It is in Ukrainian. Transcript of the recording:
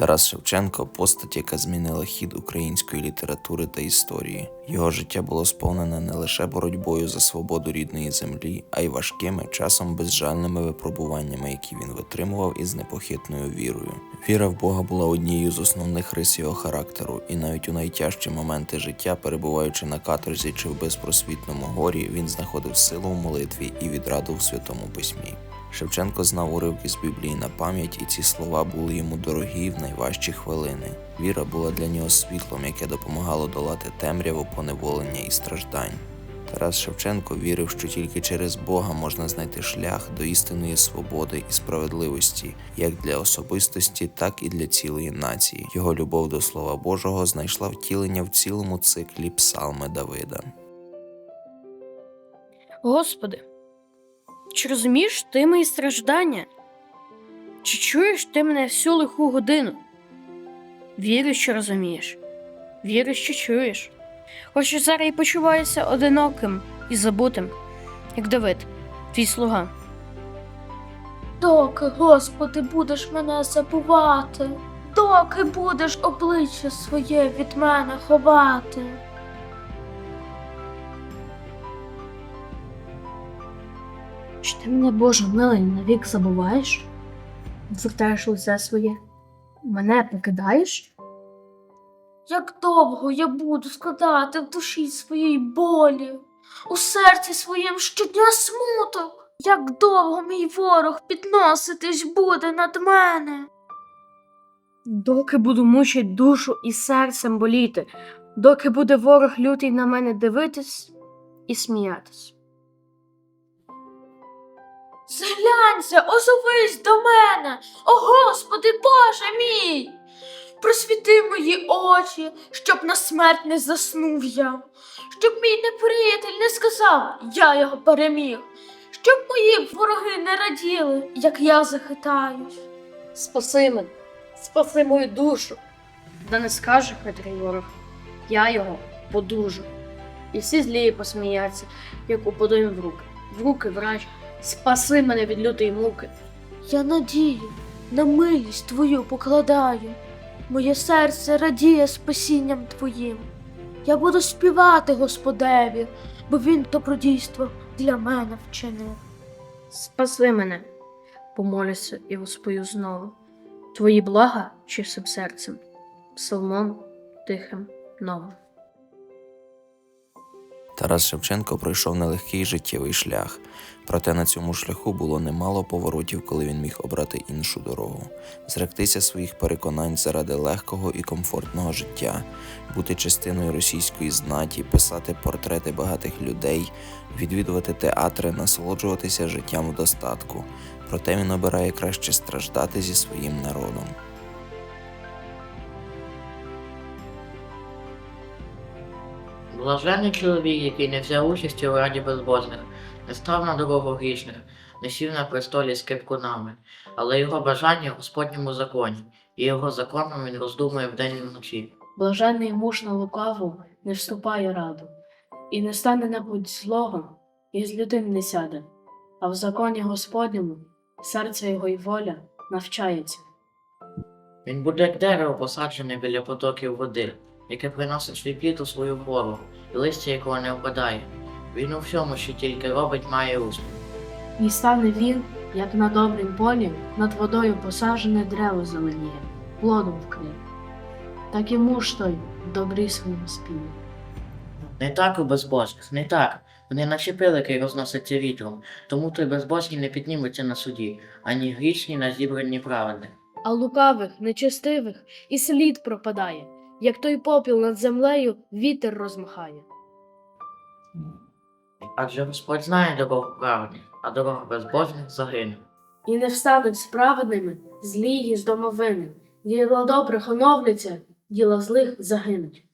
Тарас Шевченко постать, яка змінила хід української літератури та історії. Його життя було сповнене не лише боротьбою за свободу рідної землі, а й важкими, часом безжальними випробуваннями, які він витримував із непохитною вірою. Віра в Бога була однією з основних рис його характеру, і навіть у найтяжчі моменти життя, перебуваючи на каторзі чи в безпросвітному горі, він знаходив силу в молитві і відраду в святому письмі. Шевченко знав уривки з Біблії на пам'ять, і ці слова були йому дорогі в найважчі хвилини. Віра була для нього світлом, яке допомагало долати темряву, поневолення і страждань. Тарас Шевченко вірив, що тільки через Бога можна знайти шлях до істинної свободи і справедливості, як для особистості, так і для цілої нації. Його любов до Слова Божого знайшла втілення в цілому циклі Псалми Давида. Господи, чи розумієш ти мої страждання? Чи чуєш ти мене всю лиху годину? Вірю, що розумієш, вірю, що чуєш. Хоч зараз і почуваюся одиноким і забутим, як Давид, твій слуга. Доки, Господи, будеш мене забувати, доки будеш обличчя своє від мене ховати. Чи ти мене, Боже милий, навік забуваєш? Звертаєш лице своє? Мене покидаєш? Як довго я буду складати в душі своїй болі, у серці своїм щодня смуток, як довго мій ворог підноситись буде над мене. Доки буду мучить душу і серцем боліти, доки буде ворог лютий на мене дивитись і сміятись. Зглянься, озовись до мене, о Господи Боже мій! Просвіти мої очі, щоб на смерть не заснув я, щоб мій неприятель не сказав, я його переміг, щоб мої вороги не раділи, як я захитаюсь. Спаси мене, спаси мою душу. Да не скаже хитрий ворог, я його подужу. І всі злії посміяться, як упаду їм в руки. В руки врач, спаси мене від лютої муки. Я надію, на милість твою покладаю, моє серце радіє спасінням твоїм. Я буду співати Господеві, бо він добродійство для мене вчинив. Спаси мене, помолюся і воспою знову. Твої блага чистим серцем, псалмом тихим новим. Тарас Шевченко пройшов нелегкий життєвий шлях, проте на цьому шляху було немало поворотів, коли він міг обрати іншу дорогу, зректися своїх переконань заради легкого і комфортного життя, бути частиною російської знаті, писати портрети багатих людей, відвідувати театри, насолоджуватися життям в достатку. Проте він обирає краще страждати зі своїм народом. Блажений чоловік, який не взяв участі у раді безбожних, не став на дорогу грішних, не сів на престолі з кипкунами, але його бажання в Господньому законі, і його законом він роздумує вдень і вночі. Блажений муж на лукаву не вступає раду, і не стане на путь злого, і з людини не сяде, а в законі Господньому серце його й воля навчається. Він буде як дерево, посаджене біля потоків води, яке приносить свій плід у свою пору, і листя якого не впадає. Він у всьому, що тільки робить, має успіх. І стане він, як на добрім полі, над водою посаджене дерево зеленіє, плодом вкриє. Так і муж той в добрі своїм співі. Не так у безбожних, не так. Вони наче пил, який розноситься вітром, тому той безбожні не підніметься на суді, ані грішні на зібранні праведних. А лукавих, нечестивих і слід пропадає, як той попіл над землею вітер розмахає. Адже Господь знає дорогу праведних, а дорога безбожних загине. І не встануть справедними злії з домовини. Діло добрих оновляться, діла злих загинуть.